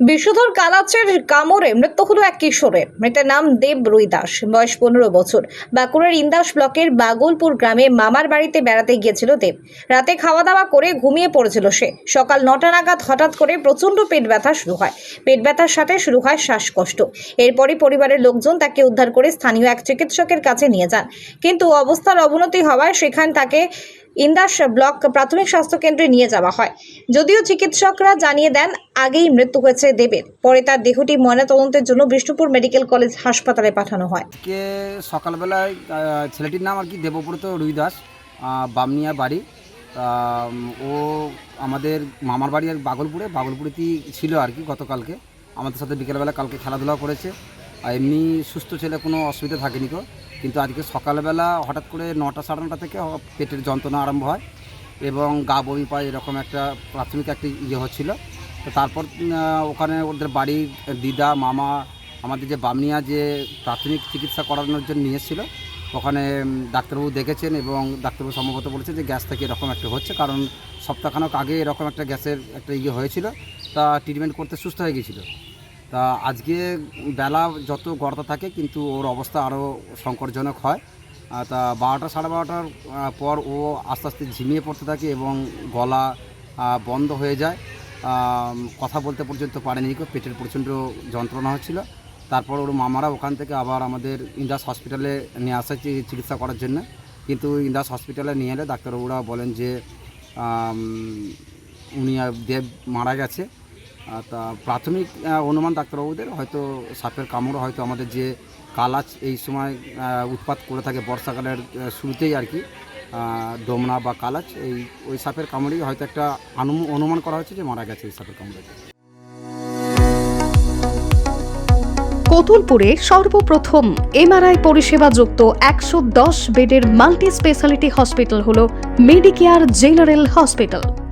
বিষধর কালাচের কামড়ে মৃত্যু হলো এক কিশোরের মৃতের নাম দেব রুই দাস, বয়স পনেরো বছর। বাঁকুড়ার ইন্দাস ব্লকের বাগলপুর গ্রামে মামার বাড়িতে বেড়াতে গিয়েছিল দেব। রাতে খাওয়া দাওয়া করে ঘুমিয়ে পড়েছিল সে। সকাল নটা নাগাদ হঠাৎ করে প্রচণ্ড পেট ব্যথা শুরু হয়। পেট ব্যথার সাথে শুরু হয় শ্বাসকষ্ট। এরপরই পরিবারের লোকজন তাকে উদ্ধার করে স্থানীয় এক চিকিৎসকের কাছে নিয়ে যান। কিন্তু অবস্থার অবনতি হওয়ায় সেখান তাকে ইন্দাস ব্লক প্রাথমিক স্বাস্থ্য কেন্দ্রে নিয়ে যাওয়া হয়। যদিও চিকিৎসকরা জানিয়ে দেন, আগেই মৃত্যু হয়েছে দেবের। পরে তার দেহটি ময়নাতদন্তের জন্য বিষ্ণুপুর মেডিকেল কলেজ হাসপাতালে পাঠানো হয়। আজকে সকালবেলায় ছেলেটির নাম আর কি দেবব্রত রুই দাস বামনিয়া বাড়ি। ও আমাদের মামার বাড়ি আর বাগলপুরে, বাগলপুরেতেই ছিল আর কি গতকালকে। আমাদের সাথে বিকেলবেলা কালকে খেলাধুলা করেছে। আর এমনি সুস্থ ছেলে কোনো অসুবিধা থাকেনি কো কিন্তু আজকে সকালবেলা হঠাৎ করে নটা সাড়ে নটা থেকে পেটের যন্ত্রণা আরম্ভ হয় এবং গা বমি পায় এরকম একটা প্রাথমিক একটা ইয়ে হচ্ছিল। তো তারপর ওখানে ওদের বাড়ির দিদা, মামা, আমাদের যে বামনিয়া যে প্রাথমিক চিকিৎসা করানোর জন্য নিয়ে ওখানে ডাক্তারবাবু দেখেছেন এবং ডাক্তারবাবু সম্ভবত বলেছে যে গ্যাস থেকে এরকম একটা হচ্ছে, কারণ সপ্তাহখানেক আগে এরকম একটা গ্যাসের একটা ইয়ে হয়েছিল, তা ট্রিটমেন্ট করতে সুস্থ হয়ে গেছিল। তা আজকে বেলা যত গড়তা থাকে কিন্তু ওর অবস্থা আরও সংকটজনক হয়। তা বারোটা সাড়ে বারোটার পর ও আস্তে আস্তে ঝিমিয়ে পড়তে থাকে এবং গলা বন্ধ হয়ে যায়। কথা বলতে পর্যন্ত পারেনি পেটের প্রচণ্ড যন্ত্রণা হচ্ছিল। তারপর ওর মামারা ওখান থেকে আবার আমাদের ইন্দাস হসপিটালে নিয়ে আসা চিকিৎসা করার জন্য। কিন্তু ইন্দাস হসপিটালে নিয়ে এলে ডাক্তারবাবুরা বলেন যে উনি দেব মারা গেছে। তা প্রাথমিক অনুমান ডাক্তারবাবুদের, হয়তো সাপের কামড়, হয়তো আমাদের যে কালাচ এই সময় উৎপাত করে থাকে বর্ষাকালের শুরুতেই আর কি ডোমনা বা কালাচ, এই, ওই সাপের কামড়েই হয়তো একটা অনুমান করা হচ্ছে যে মারা গেছে এই সাপের কামড়ে। কতুলপুরে সর্বপ্রথম এমআরআই পরিষেবা যুক্ত একশো দশ বেডের মাল্টি স্পেশালিটি হসপিটাল হল মেডিকেয়ার জেনারেল হসপিটাল।